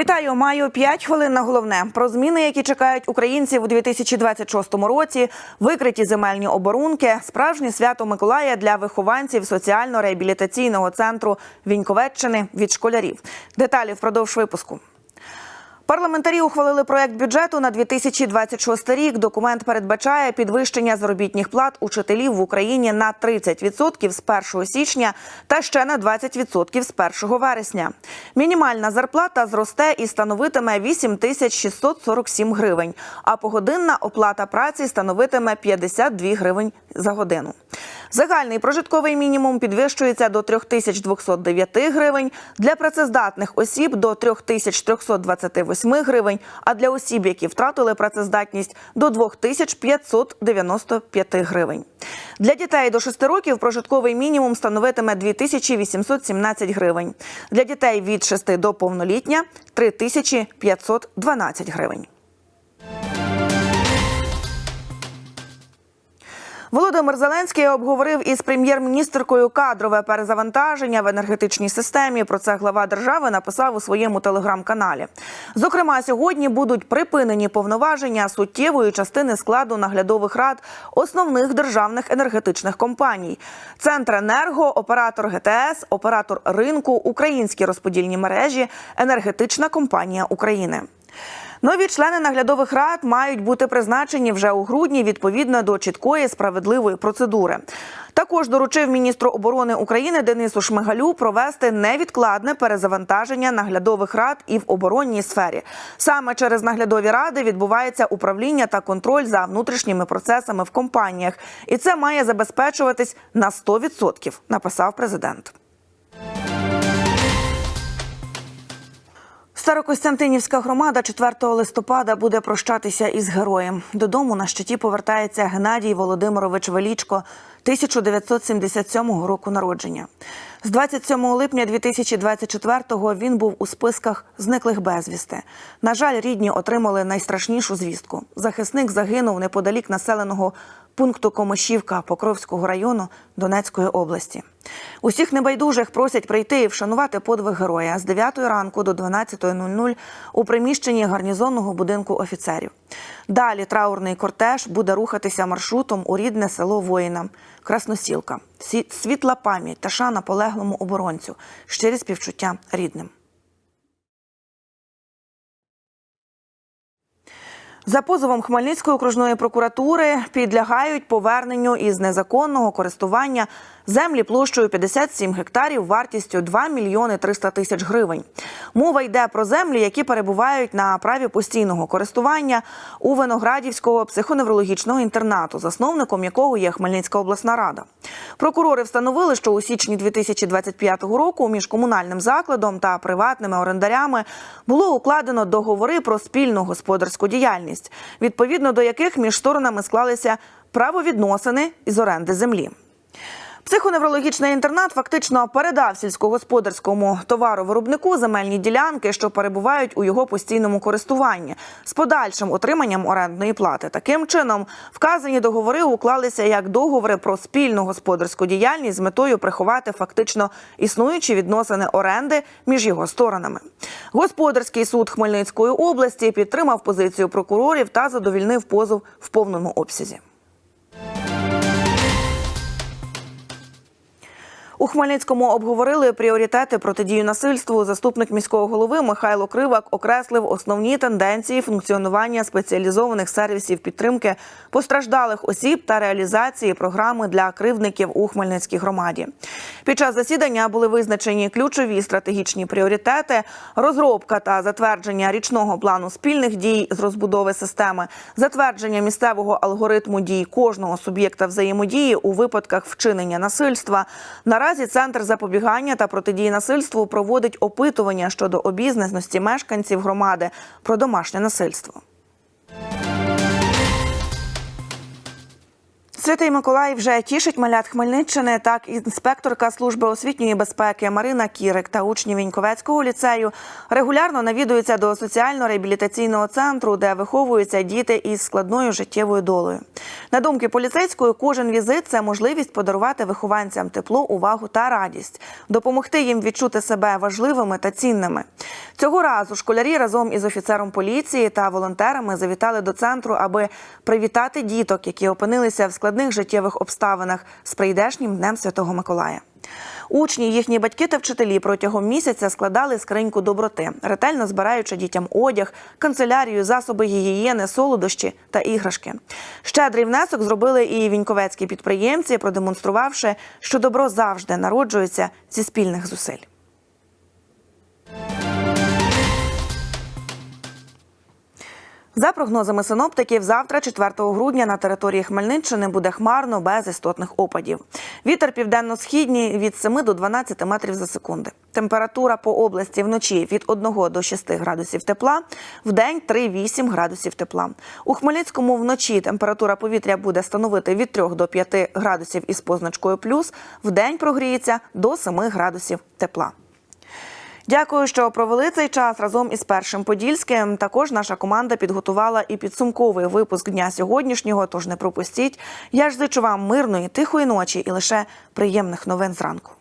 Вітаю, маю 5 хвилин на головне про зміни, які чекають українців у 2026 році. Викриті земельні оборунки, справжнє свято Миколая для вихованців соціально-реабілітаційного центру Віньковеччини від школярів. Деталі впродовж випуску. Парламентарі ухвалили проект бюджету на 2026 рік. Документ передбачає підвищення заробітних плат учителів в Україні на 30% з 1 січня та ще на 20% з 1 вересня. Мінімальна зарплата зросте і становитиме 8 тисяч 647 гривень, а погодинна оплата праці становитиме 52 гривень за годину. Загальний прожитковий мінімум підвищується до 3209 гривень, для працездатних осіб до 3328 гривень, а для осіб, які втратили працездатність до 2595 гривень. Для дітей до 6 років прожитковий мінімум становитиме 2817 гривень. Для дітей від 6 до повноліття 3512 гривень. Володимир Зеленський обговорив із прем'єр-міністркою кадрове перезавантаження в енергетичній системі. Про це глава держави написав у своєму телеграм-каналі. Зокрема, сьогодні будуть припинені повноваження суттєвої частини складу наглядових рад основних державних енергетичних компаній: Центренерго, оператор ГТС, оператор ринку, українські розподільні мережі, енергетична компанія України. Нові члени наглядових рад мають бути призначені вже у грудні відповідно до чіткої справедливої процедури. Також доручив міністру оборони України Денису Шмигалю провести невідкладне перезавантаження наглядових рад і в оборонній сфері. Саме через наглядові ради відбувається управління та контроль за внутрішніми процесами в компаніях, і це має забезпечуватись на 100%, написав президент. Старокостянтинівська громада 4 листопада буде прощатися із героєм. Додому на щиті повертається Геннадій Володимирович Велічко, 1977 року народження. З 27 липня 2024-го він був у списках зниклих безвісти. На жаль, рідні отримали найстрашнішу звістку. Захисник загинув неподалік населеного пункту Комишівка Покровського району Донецької області. Усіх небайдужих просять прийти і вшанувати подвиг героя з 9 ранку до 12.00 у приміщенні гарнізонного будинку офіцерів. Далі траурний кортеж буде рухатися маршрутом у рідне село воїна Красносілка. Сі- Світла пам'ять та шана полеглому оборонцю, щирі співчуття рідним. За позовом Хмельницької окружної прокуратури підлягають поверненню із незаконного користування землі площею 57 гектарів вартістю 2 мільйони 300 тисяч гривень. Мова йде про землі, які перебувають на праві постійного користування у Виноградівського психоневрологічного інтернату, засновником якого є Хмельницька обласна рада. Прокурори встановили, що у січні 2025 року між комунальним закладом та приватними орендарями було укладено договори про спільну господарську діяльність, відповідно до яких між сторонами склалися правовідносини із оренди землі. Психоневрологічний інтернат фактично передав сільськогосподарському товаровиробнику земельні ділянки, що перебувають у його постійному користуванні, з подальшим отриманням орендної плати. Таким чином, вказані договори уклалися як договори про спільну господарську діяльність з метою приховати фактично існуючі відносини оренди між його сторонами. Господарський суд Хмельницької області підтримав позицію прокурорів та задовільнив позов в повному обсязі. У Хмельницькому обговорили пріоритети протидії насильству. Заступник міського голови Михайло Кривак окреслив основні тенденції функціонування спеціалізованих сервісів підтримки постраждалих осіб та реалізації програми для кривдників у Хмельницькій громаді. Під час засідання були визначені ключові стратегічні пріоритети, розробка та затвердження річного плану спільних дій з розбудови системи, затвердження місцевого алгоритму дій кожного суб'єкта взаємодії у випадках вчинення насильства. Наразі центр запобігання та протидії насильству проводить опитування щодо обізнаності мешканців громади про домашнє насильство. Святий Миколай вже тішить малят Хмельниччини. Так, інспекторка служби освітньої безпеки Марина Кірик та учні Віньковецького ліцею регулярно навідуються до соціально-реабілітаційного центру, де виховуються діти із складною життєвою долею. На думки поліцейської, кожен візит це можливість подарувати вихованцям тепло, увагу та радість, допомогти їм відчути себе важливими та цінними. Цього разу школярі разом із офіцером поліції та волонтерами завітали до центру, аби привітати діток, які опинилися в складних життєвих обставинах з прийдешнім днем Святого Миколая. Учні, їхні батьки та вчителі протягом місяця складали скриньку доброти, ретельно збираючи дітям одяг, канцелярію, засоби гігієни, солодощі та іграшки. Щедрий внесок зробили і віньковецькі підприємці, продемонструвавши, що добро завжди народжується зі спільних зусиль. За прогнозами синоптиків, завтра, 4 грудня, на території Хмельниччини буде хмарно без істотних опадів. Вітер південно-східній від 7 до 12 метрів за секунди. Температура по області вночі від 1 до 6 градусів тепла, в день 3-8 градусів тепла. У Хмельницькому вночі температура повітря буде становити від 3 до 5 градусів із позначкою плюс, в день прогріється до 7 градусів тепла. Дякую, що провели цей час разом із першим подільським. Також наша команда підготувала і підсумковий випуск дня сьогоднішнього. Тож не пропустіть. Я ж зичу вам мирної, тихої ночі і лише приємних новин зранку.